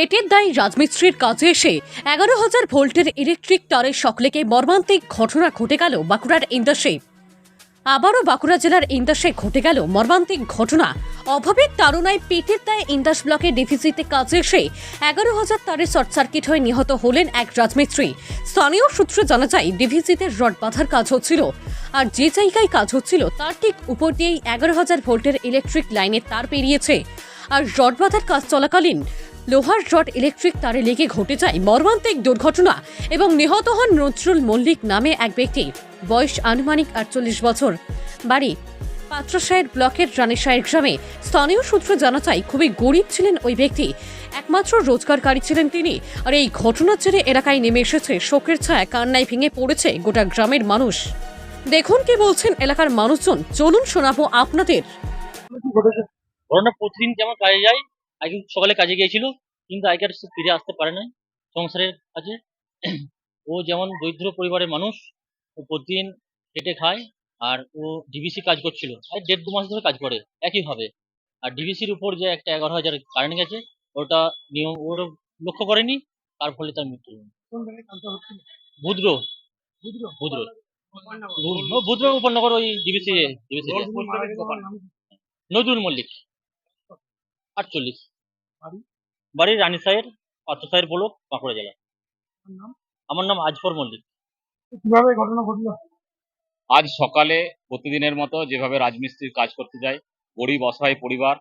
পেটের দায় রাজমিস্ত্রির কাজে এসে এগারো হাজার ভোল্টের ইলেকট্রিক তারের সকলেকে মর্মান্তিক ঘটনা ঘটে গেল বাঁকুড়ার ইন্দাসে। আবারও বাঁকুড়া জেলার ইন্দাসে ঘটে গেল মর্মান্তিক ঘটনা। অভাবের তাড়নায় পেটের দায় ইন্দাস ব্লকের ডিভিসিতে কাজে এসে এগারো হাজার তারের শর্ট সার্কিট হয়ে নিহত হলেন এক রাজমিস্ত্রি। স্থানীয় সূত্রে জানা যায় ডিভিসিতে রড বাঁধার কাজ হচ্ছিল। আর যে জায়গায় কাজ হচ্ছিল, তার ঠিক উপর দিয়েই এগারো হাজার ভোল্টের ইলেকট্রিক লাইনের তার পেরিয়েছে। আর রড বাঁধার কাজ চলাকালীন লোহার রড ইলেকট্রিক তারে লেগে ঘটে যায় মর্মান্তিক দুর্ঘটনা এবং নিহত হন নজরুল মল্লিক নামে এক ব্যক্তি। বয়স আনুমানিক আটচল্লিশ বছর। বাড়ি পাত্রসাহের ব্লকের রানেসাহের গ্রামে। স্থানীয় সূত্রে জানা যায়, খুবই গরিব ছিলেন ওই ব্যক্তি। একমাত্র রোজগারকারী ছিলেন তিনি। আর এই ঘটনার জেরে এলাকায় নেমে এসেছে শোকের ছায়া, কান্নায় ভেঙে পড়েছে গোটা গ্রামের মানুষ। দেখুন কি বলছেন এলাকার মানুষজন। চলুন শোনাবো আপনাদের। প্রতিদিন যেমন কাজে যায় আগে সকালে কাজে গিয়েছিল কিন্তু আজকে আর সে ফিরে আসতে পারে না সংসারের কাজে। ও যেমন দরিদ্র পরিবারের মানুষ ও প্রতিদিন খেটে খায় আর ও ডিবিসি কাজ করছিল। আর দেড় দু মাস ধরে কাজ করে একইভাবে। আর ডিবিসির উপর যে একটা এগারো হাজার কারেন্ট গেছে ওটা নিয়ম ওর লক্ষ্য করেনি তার ফলে তার মৃত্যু। বুদ্র বুদ্র বুদ্র উপনগর ওই ডিবিসি ডিবিসি নজরুল মল্লিক। আটচল্লিশ। বাড়ি? রানী সাহের পাত্র সাহের ব্লক বাঁকুড়া জেলা আমার নাম আজফর মল্লিক। কীভাবে ঘটনা ঘটলো? আজ সকালে প্রতিদিনের মতো যেভাবে রাজমিস্ত্রির কাজ করতে যায় গরিব অসহায় পরিবার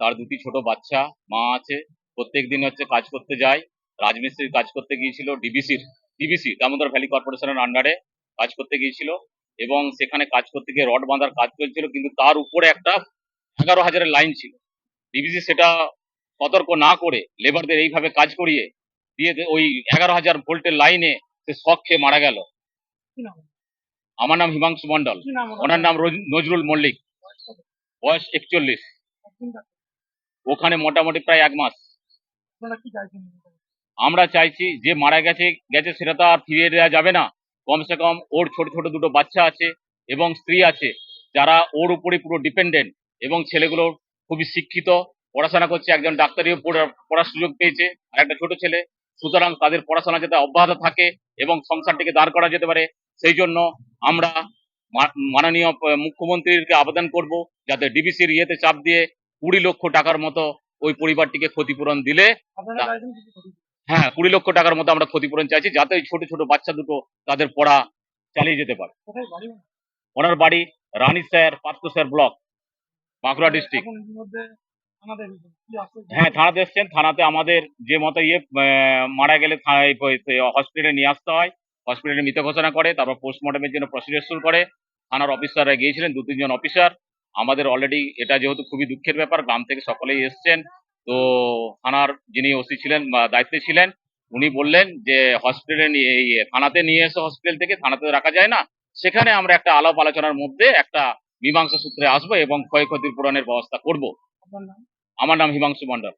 তার দুটি ছোট বাচ্চা মা আছে প্রত্যেক দিন হচ্ছে কাজ করতে যায়। রাজমিস্ত্রির কাজ করতে গিয়েছিল ডিবিসির ডিবিসি দামোদর ভ্যালি কর্পোরেশনের আন্ডারে কাজ করতে গিয়েছিল। এবং সেখানে কাজ করতে গিয়ে রড বাঁধার কাজ চলছিল কিন্তু তার উপরে একটা এগারো হাজারের লাইন ছিল। ডিবিসি সেটা সতর্ক না করে লেবারদের এইভাবে কাজ করিয়ে দিয়ে ওই এগারো হাজার ভোল্টের লাইনে সে শখ খেয়ে মারা গেল। আমার নাম হিমাংশু মন্ডল ওনার? নাম নজরুল মল্লিক। বয়স একচল্লিশ। ওখানে মোটামুটি প্রায় এক মাস। আমরা চাইছি যে মারা গেছে গেছে সেটা তো আর ফিরিয়ে দেওয়া যাবে না। কমসে কম ওর ছোট ছোট দুটো বাচ্চা আছে এবং স্ত্রী আছে যারা ওর উপরে পুরো ডিপেন্ডেন্ট এবং ছেলেগুলো খুবই শিক্ষিত পড়াশোনা করছে একজন ডাক্তারিও পড়ার সুযোগ পেয়েছে আর একটা ছোট ছেলে। সুতরাং তাদের পড়াশোনা যাতে অব্যাহত থাকে এবং সংসারটিকে দাঁড় করা যেতে পারে সেই জন্য আমরা মাননীয় মুখ্যমন্ত্রীকে আবেদন করব যাতে ডিবিসির ইয়েতে চাপ দিয়ে কুড়ি লক্ষ টাকার মতো ওই পরিবারটিকে ক্ষতিপূরণ দিলে। হ্যাঁ কুড়ি লক্ষ টাকার মতো আমরা ক্ষতিপূরণ চাইছি যাতে ওই ছোট ছোট বাচ্চা দুটো তাদের পড়া চালিয়ে যেতে পারে। ওনার বাড়ি Rani sir Partha sir block. Bankura district হ্যাঁ থানাতে এসছেন। থানাতে আমাদের যে মতো ইয়ে মারা গেলে হসপিটালে নিয়ে আসতে হয়। হসপিটালে মৃত ঘোষণা করে তারপর পোস্টমর্টমের জন্য প্রসিডিউর শুরু করে। থানার অফিসাররা গিয়েছিলেন দু তিনজন অফিসার আমাদের অলরেডি এটা যেহেতু খুবই দুঃখের ব্যাপার গ্রাম থেকে সকলেই এসছেন। তো থানার যিনি ওসি ছিলেন বা দায়িত্বে ছিলেন উনি বললেন যে হসপিটালে নিয়ে থানাতে নিয়ে এসে হসপিটাল থেকে থানাতে রাখা যায় না। সেখানে আমরা একটা আলাপ আলোচনার মধ্যে একটা মীমাংসা সূত্রে আসব এবং ক্ষয়ক্ষতির পূরণের ব্যবস্থা করব। আমার নাম হিমাংশু মন্ডল